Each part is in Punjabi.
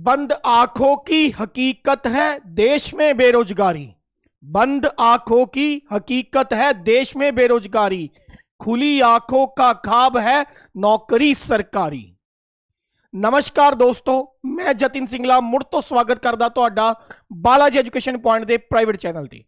बंद आंखों की हकीकत है देश में बेरोजगारी बंद आंखों की हकीकत है देश में बेरोजगारी खुली आंखों का खाब है नौकरी सरकारी ਨਮਸਕਾਰ ਦੋਸਤੋ ਮੈਂ ਜਤਿਨ ਸਿੰਗਲਾ ਮੁੜ ਤੋਂ ਸਵਾਗਤ ਕਰਦਾ ਤੁਹਾਡਾ ਬਾਲਾਜੀ ਐਜੂਕੇਸ਼ਨ ਪੁਆਇੰਟ ਦੇ ਪ੍ਰਾਈਵੇਟ ਚੈਨਲ ਤੇ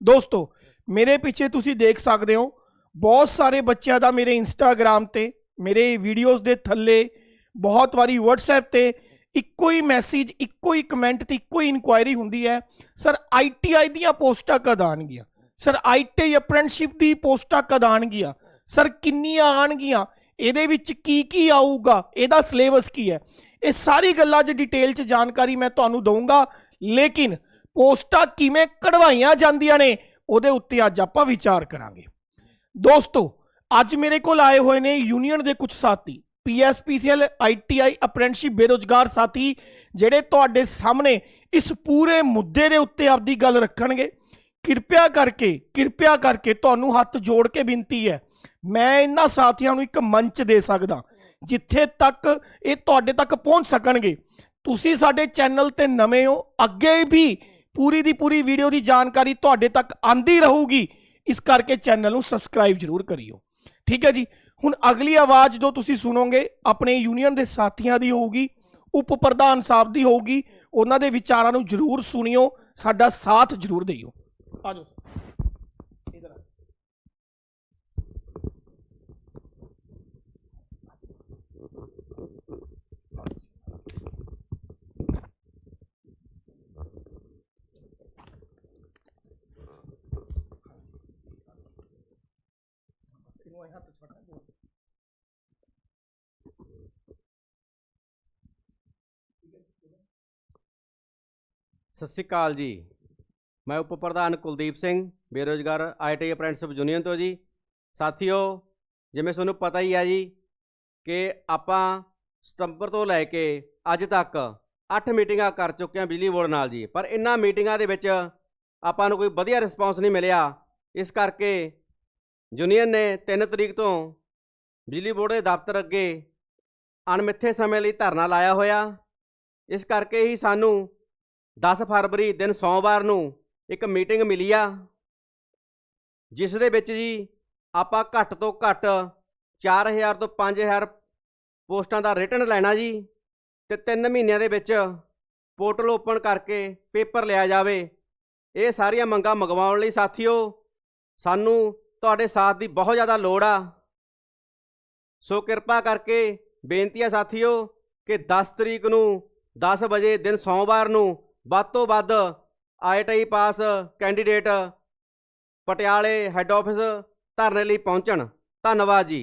ਦੋਸਤੋ ਮੇਰੇ ਪਿੱਛੇ ਤੁਸੀਂ ਦੇਖ ਸਕਦੇ ਹੋ ਬਹੁਤ ਸਾਰੇ ਬੱਚਿਆਂ ਦਾ ਮੇਰੇ ਇੰਸਟਾਗ੍ਰam ਤੇ ਮੇਰੇ ਵੀਡੀਓਜ਼ ਦੇ ਥੱਲੇ ਬਹੁਤ ਵਾਰੀ WhatsApp ਤੇ ਇੱਕੋ ਹੀ ਮੈਸੇਜ ਇੱਕੋ ਹੀ ਕਮੈਂਟ ਤੇ ਇੱਕੋ ਹੀ ਇਨਕੁਆਇਰੀ ਹੁੰਦੀ ਹੈ ਸਰ ਆਈਟੀਆਈ ਦੀਆਂ ਪੋਸਟਾਂ ਕਦ ਆਉਣਗੀਆਂ? ਸਰ ਆਈਟੀ ਅਪ੍ਰੈਂਟਿਸਸ਼ਿਪ ਦੀ ਪੋਸਟਾਂ ਕਦ ਆਉਣਗੀਆਂ? ਸਰ ਕਿੰਨੀਆਂ ਆਉਣਗੀਆਂ? ਇਹਦੇ ਵਿੱਚ ਕੀ ਕੀ ਆਊਗਾ? ਇਹਦਾ ਸਿਲੇਬਸ ਕੀ ਹੈ? ਇਹ ਸਾਰੀ ਗੱਲਾਂ 'ਚ ਡਿਟੇਲ 'ਚ ਜਾਣਕਾਰੀ ਮੈਂ ਤੁਹਾਨੂੰ ਦਊਂਗਾ, ਲੇਕਿਨ ਪੋਸਟਾਂ ਕਿਵੇਂ ਕਢਵਾਈਆਂ ਜਾਂਦੀਆਂ ਨੇ, ਉਹਦੇ ਉੱਤੇ ਅੱਜ ਆਪਾਂ ਵਿਚਾਰ ਕਰਾਂਗੇ। ਦੋਸਤੋ, ਅੱਜ ਮੇਰੇ ਕੋਲ ਆਏ ਹੋਏ ਨੇ ਯੂਨੀਅਨ ਦੇ ਕੁਝ ਸਾਥੀ। ਪੀਐਸਪੀਸੀਐਲ ਆਈਟੀਆਈ ਅਪ੍ਰੈਂਟਿਸਸ਼ਿਪ ਬੇਰੋਜ਼ਗਾਰ ਸਾਥੀ ਜਿਹੜੇ ਤੁਹਾਡੇ ਸਾਹਮਣੇ ਇਸ ਪੂਰੇ ਮੁੱਦੇ ਦੇ ਉੱਤੇ ਆਪਦੀ ਗੱਲ ਰੱਖਣਗੇ। ਕਿਰਪਿਆ ਕਰਕੇ ਕਿਰਪਿਆ ਕਰਕੇ ਤੁਹਾਨੂੰ ਹੱਥ ਜੋੜ ਕੇ ਬੇਨਤੀ ਹੈ। ਮੈਂ ਇਹਨਾਂ ਸਾਥੀਆਂ ਨੂੰ ਇੱਕ ਮੰਚ ਦੇ ਸਕਦਾ, ਜਿੱਥੇ ਤੱਕ ਇਹ ਤੁਹਾਡੇ ਤੱਕ ਪਹੁੰਚ ਸਕਣਗੇ। ਤੁਸੀਂ ਸਾਡੇ ਚੈਨਲ ਤੇ ਨਵੇਂ ਹੋ, ਅੱਗੇ ਵੀ ਪੂਰੀ ਦੀ ਪੂਰੀ ਵੀਡੀਓ ਦੀ ਜਾਣਕਾਰੀ ਤੁਹਾਡੇ ਤੱਕ ਆਂਦੀ ਰਹੂਗੀ। ਇਸ ਕਰਕੇ ਚੈਨਲ ਨੂੰ ਸਬਸਕ੍ਰਾਈਬ ਜ਼ਰੂਰ ਕਰਿਓ। ਠੀਕ ਹੈ ਜੀ? ਹੁਣ ਅਗਲੀ ਆਵਾਜ਼ ਜੋ ਤੁਸੀਂ ਸੁਣੋਗੇ, ਆਪਣੇ ਯੂਨੀਅਨ ਦੇ ਸਾਥੀਆਂ ਦੀ ਹੋਊਗੀ, ਉਪ ਪ੍ਰਧਾਨ ਸਾਹਿਬ ਦੀ ਹੋਊਗੀ, ਉਹਨਾਂ ਦੇ ਵਿਚਾਰਾਂ ਨੂੰ ਜ਼ਰੂਰ ਸੁਣਿਓ, ਸਾਡਾ ਸਾਥ ਜ਼ਰੂਰ ਦਿਓ। ਆਜੋ। ਇਹਨੂੰ ਹੱਥ 'ਚ ਸਤਿ ਸ਼੍ਰੀ ਅਕਾਲ ਜੀ। ਮੈਂ ਉਪ ਪ੍ਰਧਾਨ ਕੁਲਦੀਪ ਸਿੰਘ, ਬੇਰੋਜ਼ਗਾਰ ਆਈਟੀ ਅਪ੍ਰੈਂਟਿਸਸ਼ਿਪ ਯੂਨੀਅਨ ਤੋਂ ਜੀ। ਸਾਥੀਓ, ਜਿਵੇਂ ਤੁਹਾਨੂੰ ਪਤਾ ਹੀ ਆ ਜੀ ਕਿ ਆਪਾਂ ਸਤੰਬਰ ਤੋਂ ਲੈ ਕੇ ਅੱਜ ਤੱਕ 8 ਮੀਟਿੰਗਾਂ ਕਰ ਚੁੱਕੇ ਹਾਂ ਬਿਜਲੀ ਬੋਰਡ ਨਾਲ ਜੀ। ਪਰ ਇਨ੍ਹਾਂ ਮੀਟਿੰਗਾਂ ਦੇ ਵਿੱਚ ਆਪਾਂ ਨੂੰ ਕੋਈ ਵਧੀਆ ਰਿਸਪੌਂਸ ਨਹੀਂ ਮਿਲਿਆ। ਇਸ ਕਰਕੇ ਯੂਨੀਅਨ ਨੇ 3 ਤਰੀਕ ਤੋਂ ਬਿਜਲੀ ਬੋਰਡ ਦੇ ਦਫ਼ਤਰ ਅੱਗੇ ਅਣਮਿੱਥੇ ਸਮੇਂ ਲਈ ਧਰਨਾ ਲਾਇਆ ਹੋਇਆ। ਇਸ ਕਰਕੇ ਹੀ ਸਾਨੂੰ 10 ਫਰਵਰੀ, ਦਿਨ ਸੋਮਵਾਰ ਨੂੰ ਇੱਕ ਮੀਟਿੰਗ ਮਿਲੀ ਆ, ਜਿਸ ਦੇ ਵਿੱਚ ਜੀ ਆਪਾਂ ਘੱਟ ਤੋਂ ਘੱਟ 4000 ਤੋਂ 5000 ਪੋਸਟਾਂ ਦਾ ਰਿਟਰਨ ਲੈਣਾ ਜੀ ਤੇ 3 ਮਹੀਨਿਆਂ ਦੇ ਵਿੱਚ ਪੋਰਟਲ ਓਪਨ ਕਰਕੇ ਪੇਪਰ ਲਿਆ ਜਾਵੇ। ਇਹ ਸਾਰੀਆਂ ਮੰਗਾਂ ਮੰਗਵਾਉਣ ਲਈ ਸਾਥੀਓ, ਸਾਨੂੰ ਤੁਹਾਡੇ ਸਾਥ ਦੀ ਬਹੁਤ ਜ਼ਿਆਦਾ ਲੋੜ ਆ। ਸੋ ਕਿਰਪਾ ਕਰਕੇ ਬੇਨਤੀ ਆ ਸਾਥੀਓ ਕਿ 10 ਤਰੀਕ ਨੂੰ 10 ਵਜੇ ਦਿਨ ਸੋਮਵਾਰ ਨੂੰ ਵੱਧ ਤੋਂ ਵੱਧ ਆਈਟੀਆਈ ਪਾਸ ਕੈਂਡੀਡੇਟ ਪਟਿਆਲੇ ਹੈੱਡ ਆਫਿਸ ਧਰਨੇ ਲਈ ਪਹੁੰਚਣ। ਧੰਨਵਾਦ ਜੀ।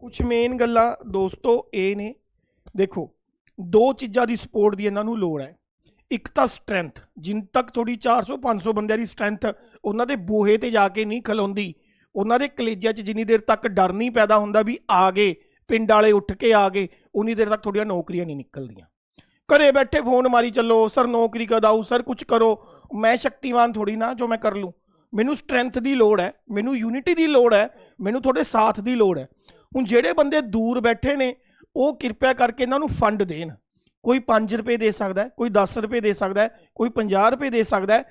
ਕੁਝ ਮੇਨ ਗੱਲਾਂ ਦੋਸਤੋ ਇਹ ਨੇ। ਦੇਖੋ, ਦੋ ਚੀਜ਼ਾਂ ਦੀ ਸਪੋਰਟ ਦੀ ਇਹਨਾਂ ਨੂੰ ਲੋੜ ਹੈ। ਇੱਕ ਤਾਂ ਸਟਰੈਂਥ ਜਿੰਨ ਤੱਕ ਥੋੜੀ 400 500 ਬੰਦਿਆਂ ਦੀ ਸਟਰੈਂਥ ਉਹਨਾਂ ਦੇ ਬੋਹੇ ਤੇ ਜਾ ਕੇ ਨਹੀਂ ਖਲੋਂਦੀ ਉਹਨਾਂ ਦੇ ਕਲੇਜਿਆਂ 'ਚ ਜਿੰਨੀ ਦੇਰ ਤੱਕ ਡਰ ਨਹੀਂ ਪੈਦਾ ਹੁੰਦਾ ਵੀ ਆ ਗਏ, ਪਿੰਡ ਵਾਲੇ ਉੱਠ ਕੇ ਆ ਗਏ, ਉਨੀ ਦੇਰ ਤੱਕ ਤੁਹਾਡੀਆਂ ਨੌਕਰੀਆਂ ਨਹੀਂ ਨਿਕਲਦੀਆਂ। ਘਰੇ ਬੈਠੇ ਫੋਨ ਮਾਰੀ ਚੱਲੋ, ਸਰ, ਨੌਕਰੀ ਕਦ ਆਊ ਸਰ ਕੁਝ ਕਰੋ। ਮੈਂ ਸ਼ਕਤੀਵਾਨ ਥੋੜੀ ਨਾ ਜੋ ਮੈਂ ਕਰ ਲੂੰ। ਮੈਨੂੰ ਸਟਰੈਂਥ ਦੀ ਲੋੜ ਹੈ, ਮੈਨੂੰ ਯੂਨਿਟੀ ਦੀ ਲੋੜ ਹੈ, ਮੈਨੂੰ ਤੁਹਾਡੇ ਸਾਥ ਦੀ ਲੋੜ ਹੈ। ਹੁਣ ਜਿਹੜੇ ਬੰਦੇ ਦੂਰ ਬੈਠੇ ਨੇ, ਉਹ ਕਿਰਪਾ ਕਰਕੇ ਇਹਨਾਂ ਨੂੰ ਫੰਡ ਦੇਣ। ਕੋਈ 5 ਰੁਪਏ ਦੇ ਸਕਦਾ ਹੈ, ਕੋਈ 10 ਰੁਪਏ ਦੇ ਸਕਦਾ ਹੈ, ਕੋਈ 50 ਰੁਪਏ ਦੇ ਸਕਦਾ ਹੈ।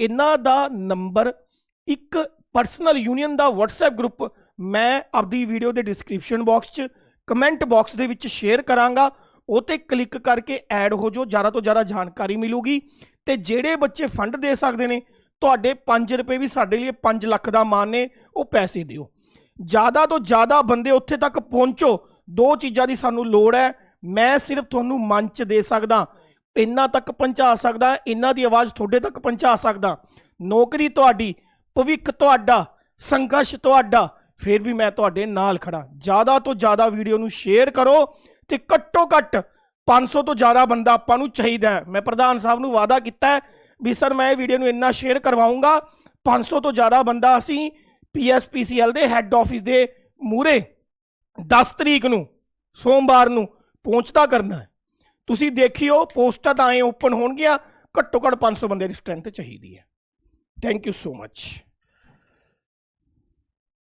ਇਹਨਾਂ ਦਾ ਨੰਬਰ ਇੱਕ ਪਰਸਨਲ ਯੂਨੀਅਨ ਦਾ WhatsApp ਗਰੁੱਪ ਮੈਂ ਆਪਦੀ ਵੀਡੀਓ ਦੇ ਡਿਸਕ੍ਰਿਪਸ਼ਨ ਬਾਕਸ 'ਚ ਕਮੈਂਟ ਬਾਕਸ ਦੇ ਵਿੱਚ ਸ਼ੇਅਰ ਕਰਾਂਗਾ। ਉਹ ਤੇ ਕਲਿੱਕ ਕਰਕੇ ਐਡ ਹੋ ਜਾਓ, ਜ਼ਿਆਦਾ ਤੋਂ ਜ਼ਿਆਦਾ ਜਾਣਕਾਰੀ ਮਿਲੂਗੀ। ਤੇ ਜਿਹੜੇ ਬੱਚੇ ਫੰਡ ਦੇ ਸਕਦੇ ਨੇ, ਤੁਹਾਡੇ 5 ਰੁਪਏ ਵੀ ਸਾਡੇ ਲਈ 5 ਲੱਖ ਦਾ ਮਾਨ ਨੇ, ਉਹ ਪੈਸੇ ਦਿਓ। ਜ਼ਿਆਦਾ ਤੋਂ ਜ਼ਿਆਦਾ ਬੰਦੇ ਉੱਥੇ ਤੱਕ ਪਹੁੰਚੋ, ਦੋ ਚੀਜ਼ਾਂ ਦੀ ਸਾਨੂੰ ਲੋੜ ਹੈ। ਮੈਂ ਸਿਰਫ ਤੁਹਾਨੂੰ ਮੰਚ ਦੇ ਸਕਦਾ, ਇੰਨਾ ਤੱਕ ਪਹੁੰਚਾ ਸਕਦਾ ਇਹਨਾਂ ਦੀ ਆਵਾਜ਼ ਤੁਹਾਡੇ ਤੱਕ ਪਹੁੰਚਾ ਸਕਦਾ। ਨੌਕਰੀ ਤੁਹਾਡੀ ਭਵਿੱਖ ਤੁਹਾਡਾ, ਸੰਘਰਸ਼ ਤੁਹਾਡਾ, ਫਿਰ ਵੀ ਮੈਂ ਤੁਹਾਡੇ ਨਾਲ ਖੜਾ ਜ਼ਿਆਦਾ ਤੋਂ ਜ਼ਿਆਦਾ ਵੀਡੀਓ ਨੂੰ ਸ਼ੇਅਰ ਕਰੋ ਤੇ ਘੱਟੋ ਘੱਟ 500 ਤੋਂ ਜ਼ਿਆਦਾ ਬੰਦਾ ਆਪਾਂ ਨੂੰ ਚਾਹੀਦਾ ਹੈ। ਮੈਂ ਪ੍ਰਧਾਨ ਸਾਹਿਬ ਨੂੰ ਵਾਅਦਾ ਕੀਤਾ ਹੈ ਵੀ ਸਰ, ਮੈਂ ਇਹ ਵੀਡੀਓ ਨੂੰ ਇੰਨਾ ਸ਼ੇਅਰ ਕਰਵਾਉਂਗਾ 500 ਤੋਂ ਜ਼ਿਆਦਾ ਬੰਦਾ ਅਸੀਂ ਪੀਐਸਪੀਸੀਐਲ ਦੇ ਹੈੱਡ ਆਫਿਸ ਦੇ ਮੂਰੇ 10 ਤਰੀਕ ਨੂੰ, ਸੋਮਵਾਰ ਨੂੰ ਪਹੁੰਚਦਾ ਕਰਨਾ ਹੈ। ਤੁਸੀਂ ਦੇਖਿਓ, ਪੋਸਟਾਂ ਤਾਂ ਐ ਓਪਨ ਹੋਣਗੀਆਂ, ਘੱਟੋ ਘੱਟ 500 ਬੰਦੇ ਦੀ ਸਟਰੈਂਥ ਚਾਹੀਦੀ ਹੈ। Thank you so much